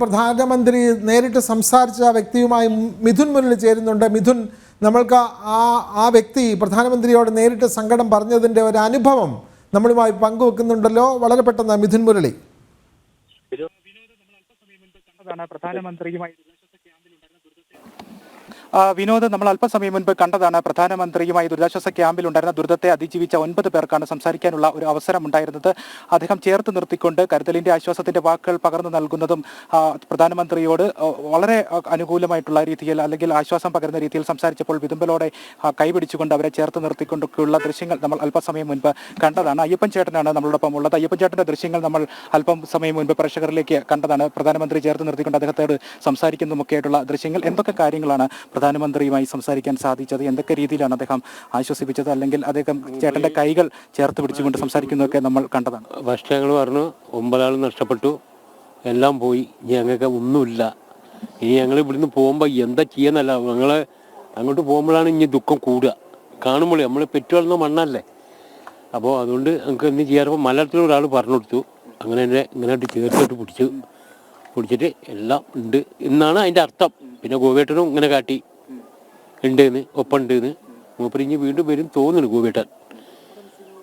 പ്രധാനമന്ത്രി നേരിട്ട് സംസാരിച്ച വ്യക്തിയുമായി മിഥുൻ മുന്നിൽ ചേരുന്നുണ്ട്. മിഥുൻ നമ്മൾക്ക് ആ ആ വ്യക്തി പ്രധാനമന്ത്രിയോട് നേരിട്ട് സങ്കടം പറഞ്ഞതിന്റെ ഒരു അനുഭവം നമ്മളുമായി പങ്കുവെക്കുന്നുണ്ടല്ലോ. വളരെ പെട്ടെന്ന് മിഥുൻ മുരളി. പ്രധാനമന്ത്രിയുമായി ആ, വിനോദ് നമ്മൾ അല്പസമയം മുൻപ് കണ്ടതാണ് പ്രധാനമന്ത്രിയുമായി ദുരിതാശ്വാസ ക്യാമ്പിൽ ഉണ്ടായിരുന്ന ദുരിതത്തെ അതിജീവിച്ച ഒൻപത് പേർക്കാണ് സംസാരിക്കാനുള്ള ഒരു അവസരം ഉണ്ടായിരുന്നത്. അദ്ദേഹം ചേർത്ത് നിർത്തിക്കൊണ്ട് കരുതലിന്റെ ആശ്വാസത്തിന്റെ വാക്കുകൾ പകർന്നു നൽകുന്നതും പ്രധാനമന്ത്രിയോട് വളരെ അനുകൂലമായിട്ടുള്ള രീതിയിൽ അല്ലെങ്കിൽ ആശ്വാസം പകരുന്ന രീതിയിൽ സംസാരിച്ചപ്പോൾ വിതുമ്പലോടെ കൈപിടിച്ചുകൊണ്ട് അവരെ ചേർത്ത് നിർത്തിക്കൊണ്ടൊക്കെയുള്ള ദൃശ്യങ്ങൾ നമ്മൾ അല്പസമയം മുൻപ് കണ്ടതാണ്. അയ്യപ്പൻ ചേട്ടനാണ് നമ്മളോടൊപ്പം ഉള്ളത് അയ്യപ്പൻ ചേട്ടന്റെ ദൃശ്യങ്ങൾ നമ്മൾ അല്പം സമയം മുൻപ് പ്രേക്ഷകരിലേക്ക് കണ്ടതാണ്. പ്രധാനമന്ത്രി ചേർത്ത് നിർത്തിക്കൊണ്ട് അദ്ദേഹത്തോട് സംസാരിക്കുന്നതുമൊക്കെ ആയിട്ടുള്ള ദൃശ്യങ്ങൾ. എന്തൊക്കെ കാര്യങ്ങളാണ് പ്രധാനമന്ത്രിയുമായി സംസാരിക്കാൻ സാധിച്ചത്? എന്തൊക്കെ രീതിയിലാണ് അദ്ദേഹം ആശ്വസിപ്പിച്ചത്? അല്ലെങ്കിൽ അദ്ദേഹം ചേട്ടന്റെ കൈകൾ ചേർത്ത് പിടിച്ചുകൊണ്ട് സംസാരിക്കുന്നതൊക്കെ നമ്മൾ കണ്ടതാണ്. ഫസ്റ്റ് ഞങ്ങൾ പറഞ്ഞു ഒമ്പതാൾ നഷ്ടപ്പെട്ടു. എല്ലാം പോയി. ഞങ്ങൾക്ക് ഒന്നുമില്ല. ഇനി ഞങ്ങൾ ഇവിടുന്ന് പോകുമ്പോൾ എന്താ ചെയ്യാന്നല്ല. ഞങ്ങൾ അങ്ങോട്ട് പോകുമ്പോഴാണ് ഇനി ദുഃഖം കൂടുക. കാണുമ്പോൾ നമ്മൾ പെറ്റുവളർന്ന മണ്ണല്ലേ? അപ്പോൾ അതുകൊണ്ട് നമുക്ക് എന്ത് ചെയ്യാറപ്പോൾ മലയാളത്തിൽ ഒരാൾ പറഞ്ഞു കൊടുത്തു. അങ്ങനെ എന്നെ ഇങ്ങനെ ചേർത്തിട്ട് പിടിച്ചു. പിടിച്ചിട്ട് എല്ലാം ഉണ്ട്. എന്നാണ് അതിന്റെ അർത്ഥം. പിന്നെ ഗോവേട്ടനും ഇങ്ങനെ കാട്ടി. ഉണ്ട് എന്ന് ഒപ്പം ഉണ്ട് എന്ന് മൂപ്പര് ഇനി വീണ്ടും വരും തോന്നുന്നു ഗോപിട്ടാൻ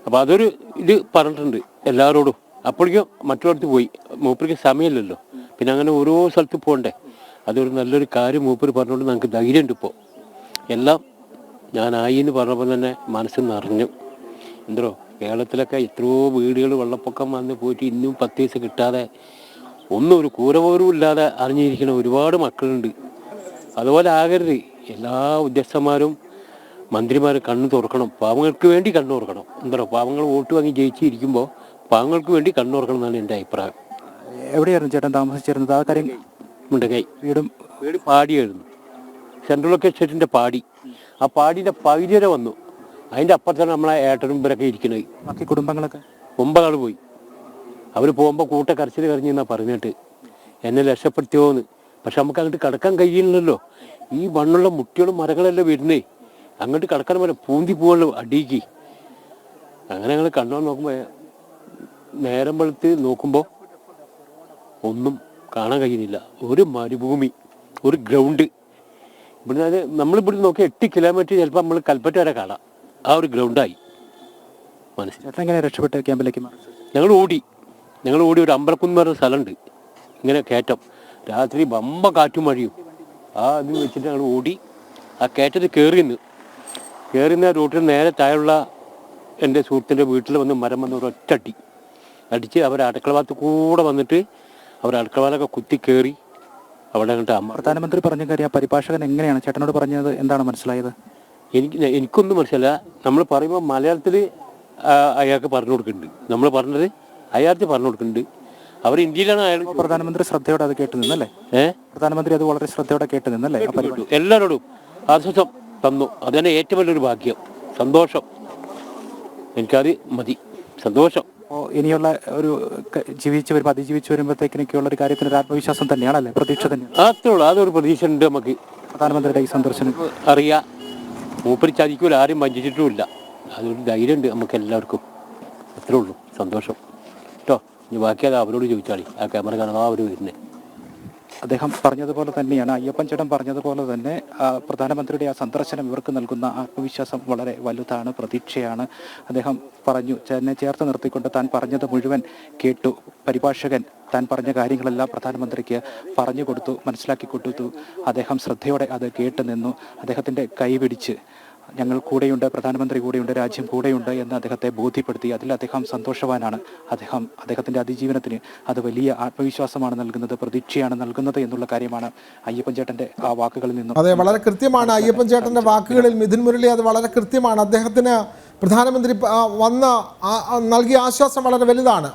അപ്പോൾ അതൊരു ഇത് പറഞ്ഞിട്ടുണ്ട് എല്ലാവരോടും. അപ്പോഴേക്കും മറ്റുള്ളടത്ത് പോയി. മൂപ്പർക്ക് സമയമില്ലല്ലോ. പിന്നെ അങ്ങനെ ഓരോ സ്ഥലത്ത് പോകണ്ടേ. അതൊരു നല്ലൊരു കാര്യം മൂപ്പർ പറഞ്ഞുകൊണ്ട് നമുക്ക് ധൈര്യമുണ്ട് ഇപ്പോൾ എല്ലാം ഞാനായി എന്ന് പറഞ്ഞപ്പോൾ തന്നെ മനസ്സ് നിറഞ്ഞു. എന്തോ കേരളത്തിലൊക്കെ എത്രയോ വീടുകൾ വെള്ളപ്പൊക്കം വന്ന് പോയിട്ട് ഇന്നും പത്ത് ദിവസം കിട്ടാതെ ഒന്നും ഒരു കൂരപോരും ഇല്ലാതെ അറിഞ്ഞിരിക്കുന്ന ഒരുപാട് മക്കളുണ്ട്. അതുപോലെ ആകരുത്. എല്ലാ ഉദ്യോഗസ്ഥന്മാരും മന്ത്രിമാർ കണ്ണു തുറക്കണം. പാവങ്ങൾക്ക് വേണ്ടി കണ്ണു തുറക്കണം. എന്താ പാവങ്ങൾ വോട്ട് വാങ്ങി ജയിച്ചിരിക്കുമ്പോൾ പാവങ്ങൾക്ക് വേണ്ടി കണ്ണു തുറക്കണം എന്നാണ് എന്റെ അഭിപ്രായം. എവിടെയായിരുന്നു ചേട്ടൻ താമസിച്ചിരുന്നത്? ആ കാര്യം മുണ്ടകൈ വീടും വീട് പാടിയായിരുന്നു. സെൻട്രൽ ലൊക്കേഷന്റെ പാടി. ആ പാടിന്റെ പകുതി വരെ വന്നു. അതിന്റെ അപ്പുറത്താണ് നമ്മളെ ഏട്ടനും ഇവരൊക്കെ ഇരിക്കുന്നത്. ബാക്കി കുടുംബങ്ങളൊക്കെ? ഒമ്പതാൾ പോയി. അവർ പോകുമ്പോൾ കൂട്ട കരച്ചിൽ കരഞ്ഞെന്നാ പറഞ്ഞിട്ട്. എന്നെ രക്ഷപ്പെടുത്തിയോന്ന്. പക്ഷെ നമുക്ക് അങ്ങോട്ട് കിടക്കാൻ കഴിയില്ലല്ലോ. ഈ മണ്ണുള്ള മുട്ടികളും മരങ്ങളെല്ലാം വരുന്നേ. അങ്ങോട്ട് കിടക്കാൻ പോലെ പൂന്തി പോകണല്ലോ അടിയിക്ക്. അങ്ങനെ ഞങ്ങൾ കണ്ണോ നോക്കുമ്പോൾ നേരം വെളുത്ത് നോക്കുമ്പോൾ ഒന്നും കാണാൻ കഴിയുന്നില്ല. ഒരു മരുഭൂമി ഒരു ഗ്രൗണ്ട് ഇവിടുന്ന് അത് നമ്മളിവിടെ നോക്കി എട്ട് കിലോമീറ്റർ ചിലപ്പോൾ നമ്മൾ കൽപ്പറ്റ വരെ കാണാം. ആ ഒരു ഗ്രൗണ്ടായി മനസ്സിലെങ്ങനെ രക്ഷപ്പെട്ട ക്യാമ്പിലേക്ക് ഞങ്ങൾ ഓടി. ഞങ്ങൾ ഓടി ഒരു അമ്പലക്കുന്ന് പറഞ്ഞ സ്ഥലമുണ്ട് ഇങ്ങനെ കയറ്റം. രാത്രി ബമ്പ കാറ്റും മഴയും. ആ ഇത് വെച്ചിട്ട് ഞങ്ങൾ ഓടി. ആ കയറ്റത്ത് കയറി നിന്ന് കയറി നിന്ന് റോട്ടിൽ നേരെ താഴെയുള്ള എന്റെ സുഹൃത്തിന്റെ വീട്ടിൽ വന്ന് മരം വന്ന് ഒരു ഒറ്റട്ടി അടിച്ച് അവർ അടുക്കള ഭാഗത്ത് കൂടെ വന്നിട്ട് അവർ അടുക്കള ഭാഗമൊക്കെ കുത്തി കയറി അവിടെ അങ്ങോട്ട് അമ്മ പ്രധാനമന്ത്രി പറഞ്ഞ കാര്യം ആ പരിഭാഷകൻ എങ്ങനെയാണ്? ചേട്ടനോട് പറഞ്ഞത് എന്താണ് മനസ്സിലായത്? എനിക്ക് എനിക്കൊന്നും മനസ്സിലല്ല നമ്മൾ പറയുമ്പോൾ മലയാളത്തിൽ അയാൾക്ക് പറഞ്ഞു കൊടുക്കുന്നുണ്ട്. നമ്മൾ പറഞ്ഞത് അയാൾക്ക് പറഞ്ഞു കൊടുക്കുന്നുണ്ട്. അവർ ഇന്ത്യയിലാണ് അയാൾ പ്രധാനമന്ത്രി ശ്രദ്ധയോടെ അത് കേട്ട് നിന്നല്ലേ? ഏഹ് പ്രധാനമന്ത്രി അത് വളരെ ശ്രദ്ധയോടെ കേട്ട് നിന്നല്ലേ? എല്ലാരോടും എല്ലാവരോടും ആശ്വാസം തന്നു. അതന്നെ ഏറ്റവും വലിയൊരു ഭാഗ്യം. സന്തോഷം. എനിക്കത് മതി. സന്തോഷം. ഇനിയുള്ള ഒരു ജീവിച്ചു ജീവിച്ച് വരുമ്പോൾ അതിജീവിച്ച് വരുമ്പോഴത്തേക്കിനൊക്കെയുള്ള ഒരു കാര്യത്തിന് ഒരു ആത്മവിശ്വാസം തന്നെയാണല്ലേ? പ്രതീക്ഷ തന്നെയാണ്. അത്രേ ഉള്ളൂ അതൊരു പ്രതീക്ഷ ഉണ്ട് നമുക്ക്. പ്രധാനമന്ത്രിയുടെ ഈ സന്ദർശനം. അറിയാം. മൂപ്പര് ചതിക്കൂല. ആരും വഞ്ചിച്ചിട്ടുമില്ല. അതൊരു ധൈര്യമുണ്ട് നമുക്ക് എല്ലാവർക്കും. അത്രേ ഉള്ളൂ സന്തോഷം. കേട്ടോ? ഇനി ബാക്കി അത് അവരോട് ചോദിച്ചാളി. ആ ക്യാമറ കാണാൻ അവർ വരുന്നത് അദ്ദേഹം പറഞ്ഞതുപോലെ തന്നെയാണ് അയ്യപ്പൻ ചേട്ടൻ പറഞ്ഞതുപോലെ തന്നെ പ്രധാനമന്ത്രിയുടെ ആ സന്ദർശനം ഇവർക്ക് നൽകുന്ന ആത്മവിശ്വാസം വളരെ വലുതാണ് പ്രതീക്ഷയാണ്. അദ്ദേഹം പറഞ്ഞു തന്നെ ചേർത്ത് നിർത്തിക്കൊണ്ട് താൻ പറഞ്ഞത് മുഴുവൻ കേട്ടു. പരിഭാഷകൻ താൻ പറഞ്ഞ കാര്യങ്ങളെല്ലാം പ്രധാനമന്ത്രിക്ക് പറഞ്ഞു കൊടുത്തു മനസ്സിലാക്കി കൊടുത്തു. അദ്ദേഹം ശ്രദ്ധയോടെ അത് കേട്ട് നിന്നു. അദ്ദേഹത്തിന്റെ കൈ പിടിച്ച് ഞങ്ങൾ കൂടെയുണ്ട് പ്രധാനമന്ത്രി കൂടെയുണ്ട് രാജ്യം കൂടെയുണ്ട് എന്ന് അദ്ദേഹത്തെ ബോധ്യപ്പെടുത്തി അതിൽ അദ്ദേഹം സന്തോഷവാനാണ്. അദ്ദേഹം അദ്ദേഹത്തിന്റെ അതിജീവനത്തിന് അത് വലിയ ആത്മവിശ്വാസമാണ് നൽകുന്നത് പ്രതീക്ഷയാണ് നൽകുന്നത് എന്നുള്ള കാര്യമാണ് അയ്യപ്പൻ ചേട്ടന്റെ ആ വാക്കുകളിൽ നിന്നും. അതെ വളരെ കൃത്യമാണ് അയ്യപ്പൻ ചേട്ടന്റെ വാക്കുകളിൽ മിഥുൻ മുരളി അത് വളരെ കൃത്യമാണ്. അദ്ദേഹത്തിന് പ്രധാനമന്ത്രി വന്ന നൽകിയ ആശ്വാസം വളരെ വലുതാണ്.